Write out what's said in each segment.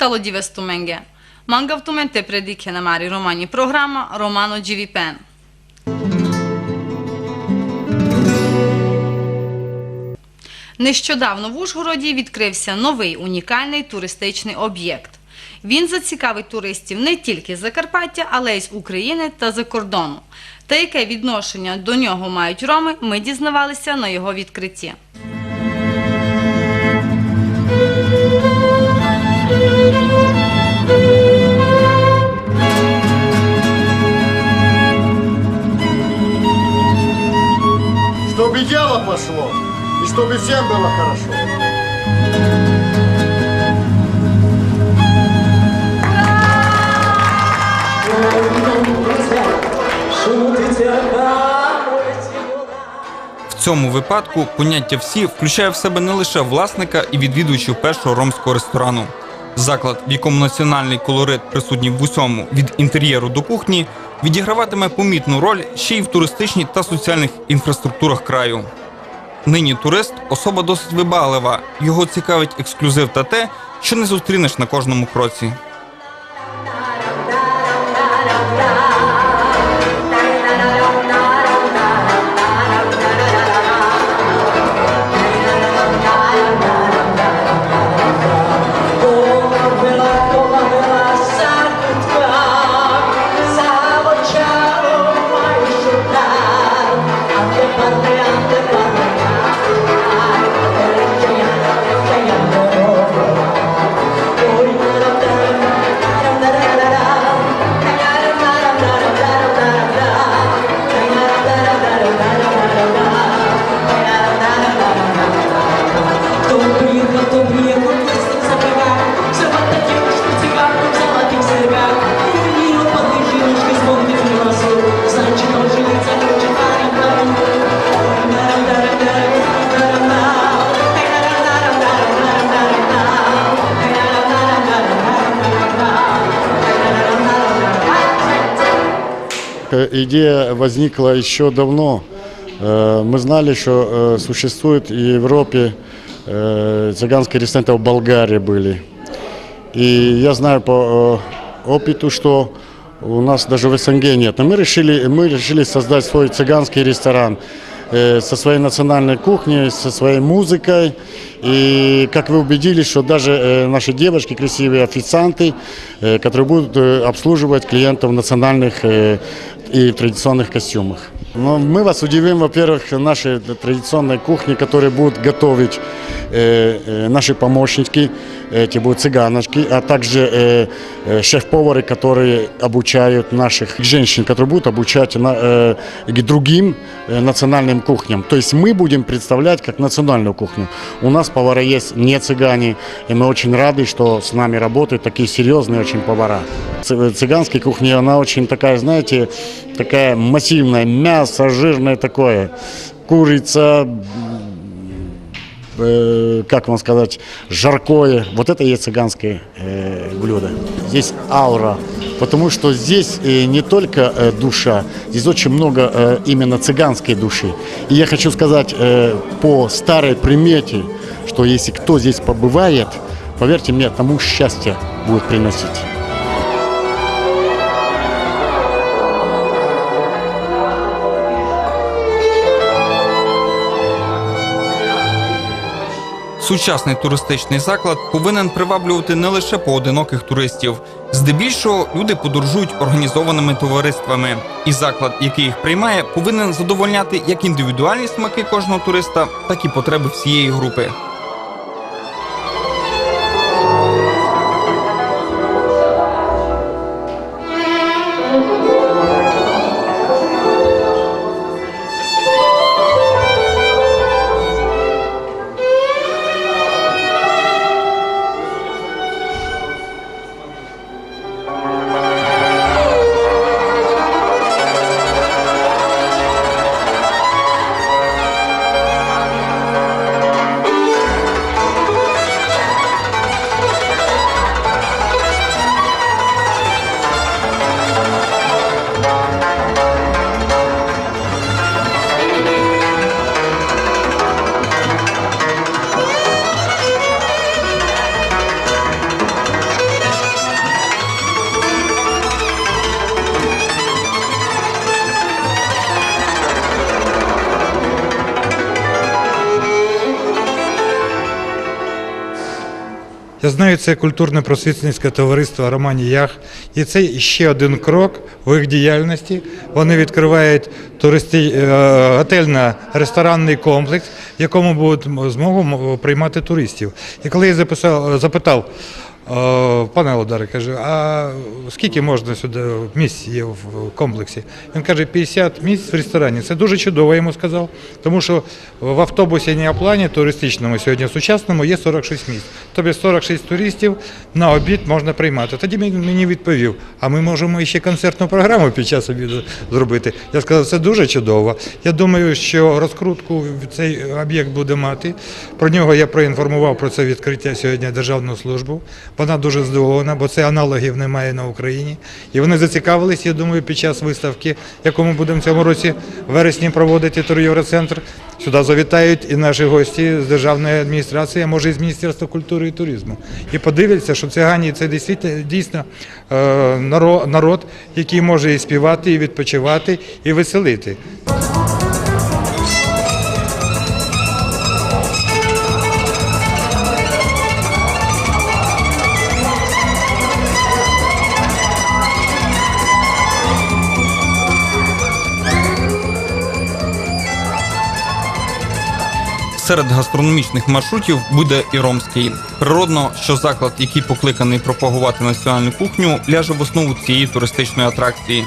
Бахтало дівестуменге. Мангавтументе предике на марі романі програма Романо Джівіпен. Нещодавно в Ужгороді відкрився новий унікальний туристичний об'єкт. Він зацікавить туристів не тільки з Закарпаття, але й з України та за кордону. Та яке відношення до нього мають роми, ми дізнавалися на його відкритті. Пошло, и чтобы всем было хорошо. В цьому випадку поняття всі включає в себе не лише власника і відвідувачів першого ромського ресторану. Заклад, в якому національний колорит присутній в усьому від інтер'єру до кухні, відіграватиме помітну роль ще й в туристичній та соціальних інфраструктурах краю. Нині турист особа досить вибаглива. Його цікавить ексклюзив та те, що не зустрінеш на кожному кроці. Идея возникла еще давно. Э, Мы знали, что э, существует и в Европе э, цыганские ресторанты, в Болгарии были. И я знаю по э, опыту, что у нас даже в СНГ нет. Но мы решили, мы решили создать свой цыганский ресторан э, со своей национальной кухней, со своей музыкой. И как вы убедились, что даже э, наши девушки, красивые официанты, э, которые будут э, обслуживать клиентов в национальных э, и традиционных костюмах. Но мы вас удивим, во-первых, нашей традиционной кухни, которые будут готовить э, э, наши помощники, эти будут цыганочки, а также э, э, шеф-повары, которые обучают наших женщин, которые будут обучать на, э, к другим э, национальным кухням. То есть мы будем представлять как национальную кухню. У нас повара есть не цыгане, и мы очень рады, что с нами работают такие серьезные очень повара. Цы- Цыганская кухня, она очень такая, знаете, такая массивная, мясо жирное такое, курица, э, как вам сказать, жаркое. Вот это и есть цыганское э, блюдо. Здесь аура, потому что здесь э, не только э, душа, здесь очень много э, именно цыганской души. И я хочу сказать э, по старой примете, что если кто здесь побывает, поверьте мне, тому счастье будет приносить. Сучасний туристичний заклад повинен приваблювати не лише поодиноких туристів. Здебільшого люди подорожують організованими товариствами, і заклад, який їх приймає, повинен задовольняти як індивідуальні смаки кожного туриста, так і потреби всієї групи. Я знаю, це культурно-просвітницьке товариство Романі Ях. І це ще один крок в їх діяльності. Вони відкривають туристи... е, готельно-ресторанний комплекс, в якому будуть змогу приймати туристів. І коли я запитав, пане Олдаре, каже, а скільки можна сюди місць є в комплексі? Він каже, 50 місць в ресторані. Це дуже чудово, йому сказав. Тому що в автобусі Неоплані, туристичному сьогодні сучасному, є 46 місць. Тобто 46 туристів на обід можна приймати. Тоді він мені відповів, а ми можемо ще концертну програму під час обіду зробити. Я сказав, це дуже чудово. Я думаю, що розкрутку цей об'єкт буде мати. Про нього я проінформував про це відкриття сьогодні Державну службу. Вона дуже здивована, бо це аналогів немає на Україні. І вони зацікавились, я думаю, під час виставки, яку ми будемо в цьому році в вересні проводити Тур'євроцентр. Сюди завітають і наші гості з державної адміністрації, а може і з Міністерства культури і туризму. І подивляться, що цигані це дійсно, е, наро- народ, який може і співати, і відпочивати, і веселити. Серед гастрономічних маршрутів буде і ромський. Природно, що заклад, який покликаний пропагувати національну кухню, ляже в основу цієї туристичної атракції.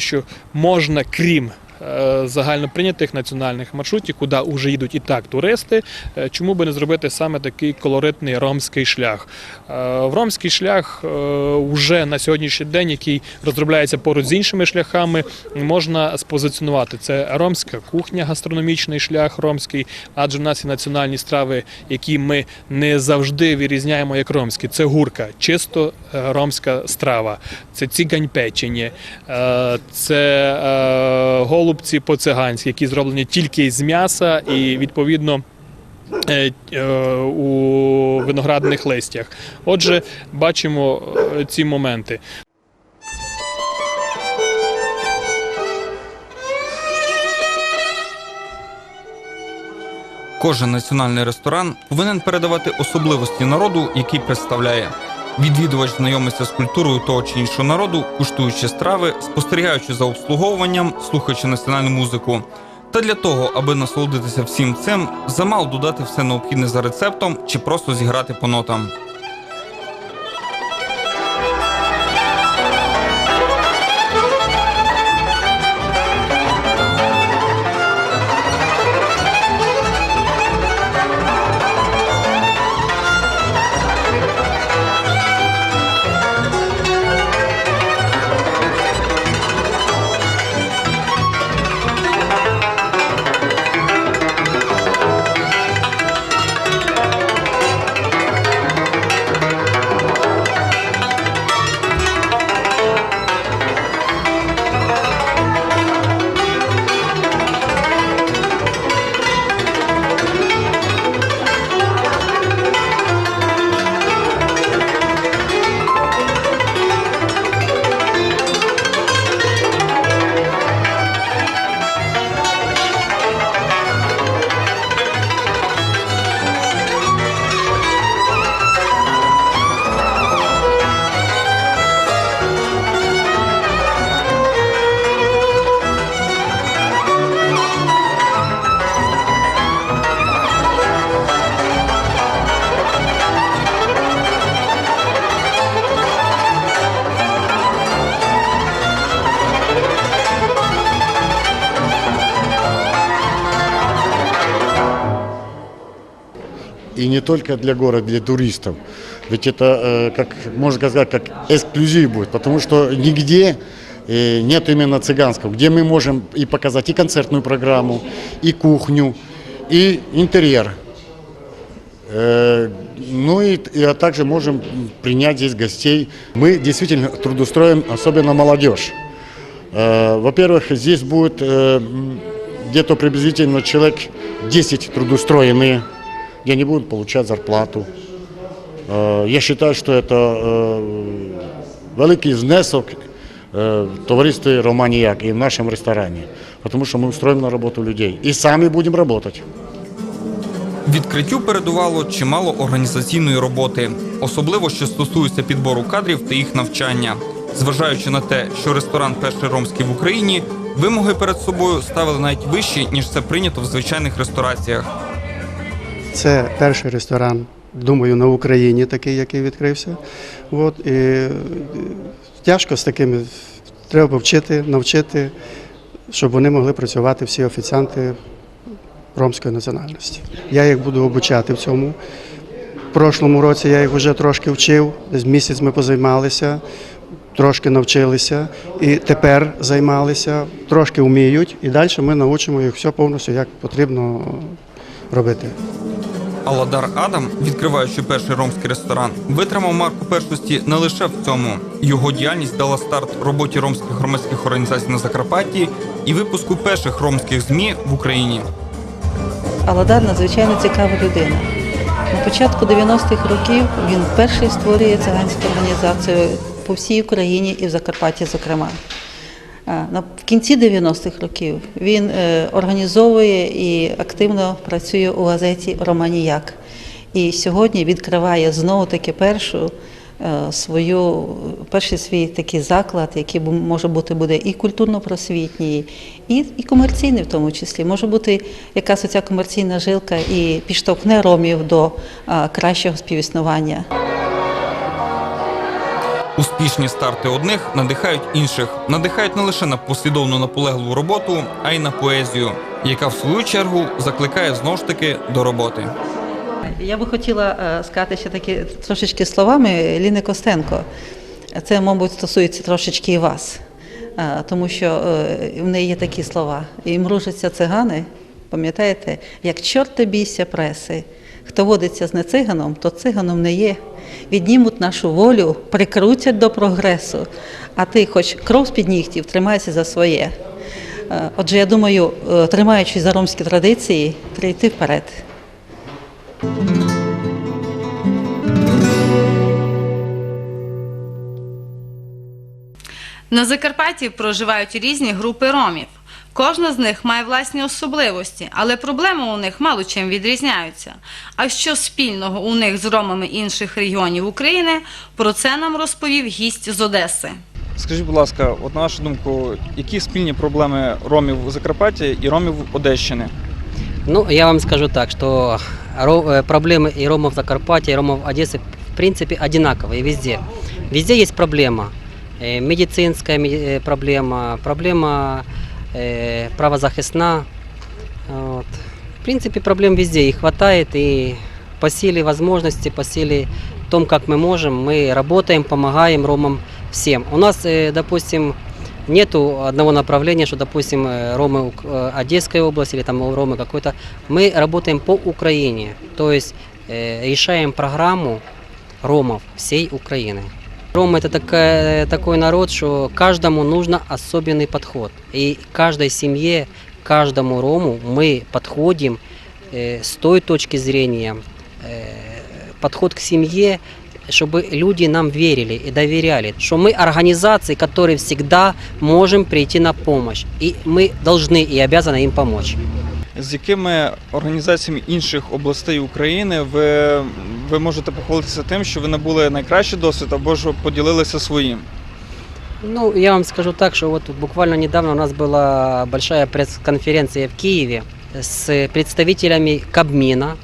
Що можна, крім загальноприйнятих національних маршрутів, куди вже їдуть і так туристи, е, чому би не зробити саме такий колоритний ромський шлях? Е, В ромський шлях вже на сьогоднішній день, який розробляється поруч з іншими шляхами, можна спозиціонувати. Це ромська кухня, гастрономічний шлях ромський, адже в нас є національні страви, які ми не завжди вирізняємо як ромські. Це гурка, чисто е, ромська страва, це цігань печені, е, це е, голубці по-циганськи, які зроблені тільки з м'яса і відповідно. е, е, У виноградних листях. Отже, бачимо е, ці моменти. Кожен національний ресторан повинен передавати особливості народу, який представляє. Відвідувач знайомиться з культурою того чи іншого народу, куштуючи страви, спостерігаючи за обслуговуванням, слухаючи національну музику. Та для того, аби насолодитися всім цим, замал додати все необхідне за рецептом чи просто зіграти по нотам. И не только для города, для туристов. Ведь это, э, как можно сказать, как эксклюзив будет, потому что нигде э, нет именно цыганского, где мы можем и показать и концертную программу, и кухню, и интерьер. Э, Ну и, и а также можем принять здесь гостей. Мы действительно трудоустроим особенно молодежь. Во-первых, здесь будет где-то приблизительно человек 10 трудоустроенные, где они будут получать зарплату. Е, Я считаю, що це великий внесок в товаристві Романіяк і в нашому ресторані, тому що ми устроїмо на роботу людей і самі будемо працювати. Відкриттю передувало чимало організаційної роботи, особливо що стосується підбору кадрів та їх навчання. Зважаючи на те, що ресторан перший ромський в Україні, вимоги перед собою ставили навіть вищі, ніж це прийнято в звичайних рестораціях. Це перший ресторан, думаю, на Україні такий, який відкрився. От, і е, тяжко з такими треба вчити, навчити, щоб вони могли працювати всі офіціанти ромської національності. Я їх буду обучати в цьому. В прошлому році я їх вже трошки вчив, десь місяць ми позаймалися, трошки навчилися і тепер займалися, трошки вміють, і далі ми навчимо їх все повністю, як потрібно робити. Аладар Адам, відкриваючи перший ромський ресторан, витримав марку першості не лише в цьому. Його діяльність дала старт роботі ромських громадських організацій на Закарпатті і випуску перших ромських ЗМІ в Україні. Аладар надзвичайно цікава людина. На початку 90-х років він перший створює циганську організацію по всій Україні і в Закарпатті, зокрема. В кінці 90-х років він е, організовує і активно працює у газеті Романіяк. І сьогодні відкриває знову таки першу е, свою, перший свій такий заклад, який може бути буде і культурно-просвітній, і, і комерційний в тому числі. Може бути якась оця комерційна жилка і підштовхне ромів до кращого співіснування. Успішні старти одних надихають інших, надихають не лише на послідовну наполегливу роботу, а й на поезію, яка в свою чергу закликає знову ж таки до роботи. Я би хотіла е, сказати ще такі трошечки словами Ліни Костенко. Це, мабуть, стосується трошечки і вас, Е, тому що е, в неї є такі слова. І мружаться цигани, пам'ятаєте, як чорт бійся преси. Хто водиться з нециганом, то циганом не є. Віднімуть нашу волю, прикрутять до прогресу. А ти, хоч кров з-під нігтів, тримайся за своє. Е, Отже, я думаю, е, тримаючись за ромські традиції, треба йти вперед. На Закарпатті проживають різні групи ромів. Кожна з них має власні особливості, але проблеми у них мало чим відрізняються. А що спільного у них з ромами інших регіонів України, про це нам розповів гість з Одеси. Скажіть, будь ласка, от на вашу думку, які спільні проблеми ромів у Закарпатті і ромів Одещини? Ну, я вам скажу так, что ро- э, проблемы и ромов Закарпатья, и ромов Одессы в принципе одинаковые везде. Везде есть проблема. Э, Медицинская ме- э, проблема, проблема э, правозахисна. Вот. В принципе, проблем везде их хватает, и по силе возможности, по силе том, как мы можем, мы работаем, помогаем ромам всем. У нас, э, допустим, нету одного направления, что, допустим, э, ромы Ук- э, Одесской области или там ромы какой-то. Мы работаем по Украине, то есть э, решаем программу ромов всей Украины. Ромы это такая, такой народ, что каждому нужно особенный подход. И каждой семье, каждому рому мы подходим э, с той точки зрения, э, подход к семье, чтобы люди нам верили и доверяли, что мы организации, которые всегда можем прийти на помощь, и мы должны и обязаны им помочь. З якими організаціями інших областей України ви, ви можете похвалитися тим, що ви набули найкращий досвід або ж поділилися своїм? Ну, я вам скажу так, что вот буквально недавно у нас была большая пресс-конференция в Киеве с представителями Кабмина,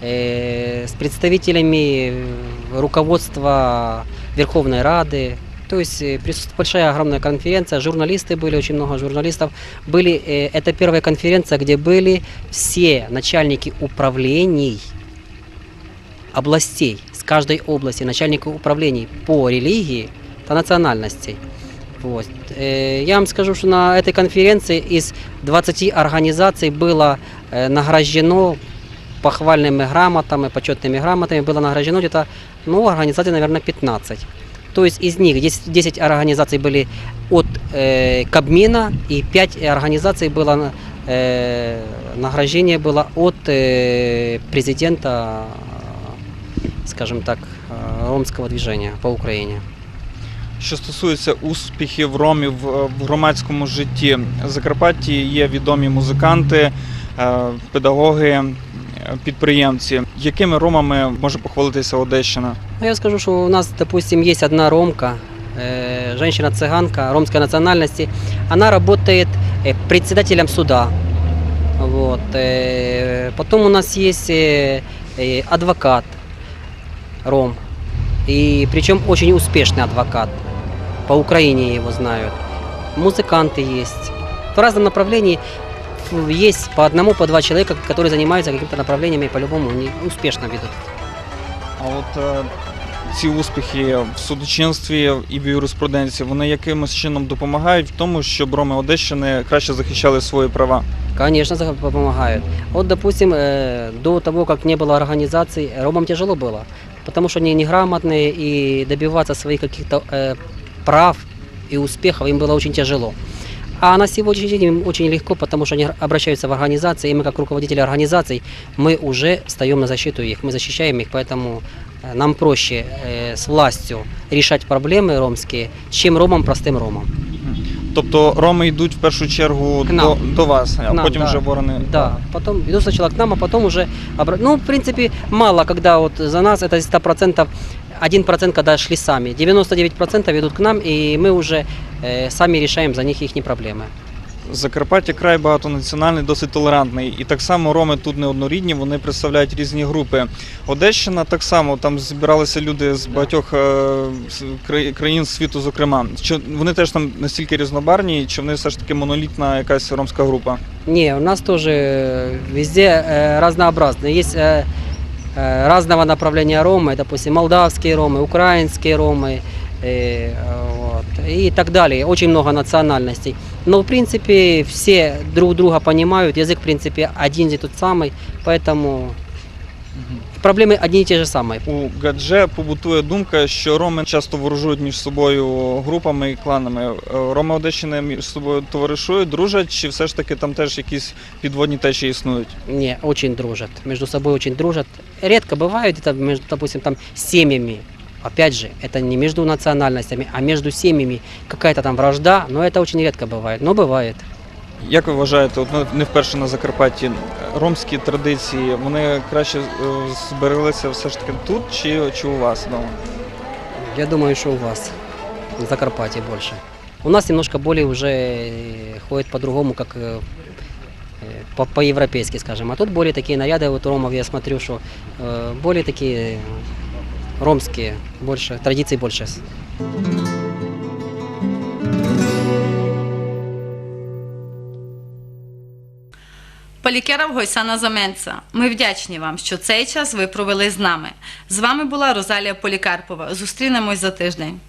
э, с представителями э, руководства Верховной Рады. То есть э, присутств- большая огромная конференция, журналисты были, очень много журналистов. Были, э, это первая конференция, где были все начальники управлений областей, с каждой области, начальников управлений по религии, по национальности. Вот. Э, Я вам скажу, что на этой конференции из 20 организаций было э, награждено похвальными грамотами, почетными грамотами, было награждено где-то, ну, организаций, наверное, 15. То есть из них 10, 10 организаций были от э, Кабмина и 5 организаций было э, награждение было от э, президента, скажем так, э, ромского движения по Украине. Що стосується успіхів ромів е, в громадському житті, в Закарпатті є відомі музиканти, е, педагоги, е, підприємці. Якими ромами може похвалитися Одещина? Ну, Я скажу, что у нас, допустим, есть одна ромка, э, женщина-цыганка ромской национальности. Она работает э, председателем суда. Вот. э, Потом у нас есть э, э, адвокат ром. И причем очень успешный адвокат. По Украине его знают. Музыканты есть. В разном направлении м, есть по одному, по два человека, которые занимаются какими-то направлениями и по-любому они успешно ведут. А от е, ці успіхи в судочинстві і в юриспруденції вони якимось чином допомагають в тому, щоб роми Одещини краще захищали свої права. Конечно, за- помогают. Вот, допустим, э, до того, как не было организаций, ромам тяжело было, потому что они неграмотные и добиваться своих каких-то э, прав и успехов им было очень тяжело. А на сегодняшний день им очень легко, потому что они обращаются в организации, и мы, как руководители организаций, мы уже встаем на защиту их, мы защищаем их, поэтому э, нам проще э, с властью решать проблемы ромские, чем ромам, простым ромам. Тобто роми йдуть в першу чергу К нам. до, до вас, а К нам, потім да. вже ворони. Да, потом идут сначала к нам, а потом уже... обра- Ну, в принципе, мало, когда вот за нас это из 100%, 1% когда шли сами. 99% идут к нам, и мы уже э, сами решаем за них их проблемы. Закарпаття край багатонаціональний, досить толерантний. І так само роми тут неоднорідні, вони представляють різні групи. Одещина так само, там збиралися люди з багатьох е, з кра- країн світу, зокрема. Чи вони теж там настільки різнобарні, чи вони все ж таки монолітна якась ромська група? Не, у нас тоже э, везде э, разнообразно. Есть э, э, разного направления ромы, допустим, молдавские ромы, украинские ромы э, вот, и так далее. Очень много национальностей. Но, в принципе, все друг друга понимают, язык, в принципе, один и тот самый, поэтому проблемы одни и те же самые. У Гадже побутує думка, що роми часто ворожують між собою групами і кланами. Е, Роми Одещини між собою товаришують, дружать, чи все ж таки там теж якісь підводні течії існують? Не, очень дружат. Между собой очень дружат. Редко бывает это, между, допустим, там с семьями. Опять же, это не между национальностями, а между семьями какая-то там вражда, но это очень редко бывает. Но бывает. Як ви вважаєте, от ми не вперше на Закарпатті, ромські традиції, вони краще е, збереглися все ж таки тут чи, чи у вас вдома? Я думаю, что у вас в Закарпатье больше. У нас немножко более уже э, ходит по-другому, как э, э, по- по-европейски, скажем. А тут более такие наряды, вот у ромов я смотрю, что э, более такие ромские, больше, традиций больше. Полікеров Гойсана Заменца. Ми вдячні вам, що цей час ви провели з нами. З вами була Розалія Полікарпова. Зустрінемось за тиждень.